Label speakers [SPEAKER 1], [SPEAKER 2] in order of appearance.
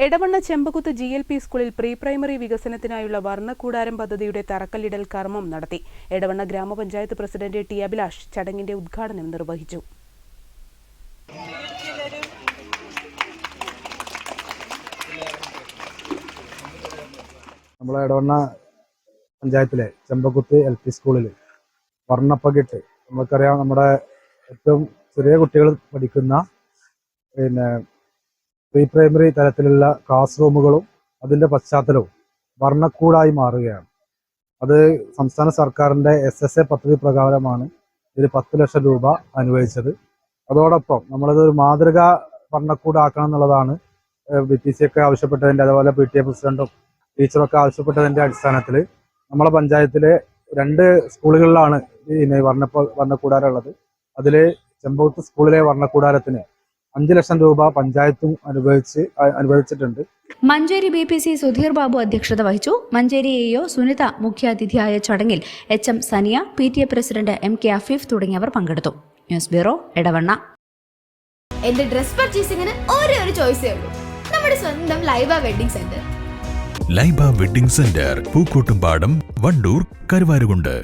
[SPEAKER 1] Edavanna Chembakuthu G L P സ്കൂളിൽ pre primary വികസനത്തിനായുള്ള വർണക്കൂടാരം പദ്ധതിയുടെ തറക്കല്ലിടൽ കർമ്മം നടത്തി. എടവണ്ണ ഗ്രാമപഞ്ചായത്ത് പ്രസിഡന്റ് ടി അഭിലാഷ് ചടങ്ങിന്റെ ഉദ്ഘാടനം നിർവഹിച്ചു.
[SPEAKER 2] നമ്മളെ ഇടവണ്ണ പഞ്ചായത്തിലെ ചെമ്പക്കുത്ത് എൽ പി സ്കൂളിൽ വർണപ്പകിട്ട് നമുക്കറിയാം നമ്മുടെ ഏറ്റവും ചെറിയ കുട്ടികൾ പഠിക്കുന്ന പിന്നെ പ്രീ പ്രൈമറി തലത്തിലുള്ള ക്ലാസ് റൂമുകളും അതിന്റെ പശ്ചാത്തലവും വർണക്കൂടായി മാറുകയാണ്. അത് സംസ്ഥാന സർക്കാരിന്റെ എസ് എസ് എ പദ്ധതി പ്രകാരമാണ് ഇതിൽ പത്ത് ലക്ഷം രൂപ അനുവദിച്ചത്. അതോടൊപ്പം നമ്മളത് ഒരു മാതൃക വർണക്കൂടാക്കണം എന്നുള്ളതാണ് ബി ടി സി ഒക്കെ ആവശ്യപ്പെട്ടതിന്റെ അതുപോലെ പി ടി എ പ്രസിഡന്റും ടീച്ചറൊക്കെ ആവശ്യപ്പെട്ടതിന്റെ അടിസ്ഥാനത്തിൽ നമ്മളെ പഞ്ചായത്തിലെ രണ്ട് സ്കൂളുകളിലാണ് ഈ വർണ വർണക്കൂടാരമുള്ളത് അതിൽ ചെമ്പകുത്ത് സ്കൂളിലെ വർണക്കൂടാരത്തിന് അഞ്ച് ലക്ഷം രൂപ പഞ്ചായത്തും അനുഭവിച്ച് അനുഭവിച്ചിട്ടുണ്ട്. അനുവദിച്ചിട്ടുണ്ട്
[SPEAKER 3] Manjeri B P C Sudheer Babu അധ്യക്ഷത വഹിച്ചു. മഞ്ചേരി എ ഒ സുനിത മുഖ്യാതിഥിയായ ചടങ്ങിൽ H M Saniya P T A president M K Afeef തുടങ്ങിയവർ പങ്കെടുത്തു. ന്യൂസ് ബ്യൂറോ ഇടവണ്ണ
[SPEAKER 4] എന്റെ ഡ്രസ് പർച്ചേസിംഗിന് ഒരേ ഒരു ചോയ്സേ ഉള്ളൂ. നമ്മുടെ സ്വന്തം Laiba wedding centre.
[SPEAKER 5] Laiba wedding centre Pookkottumpadam Wandoor Karuvarakundu.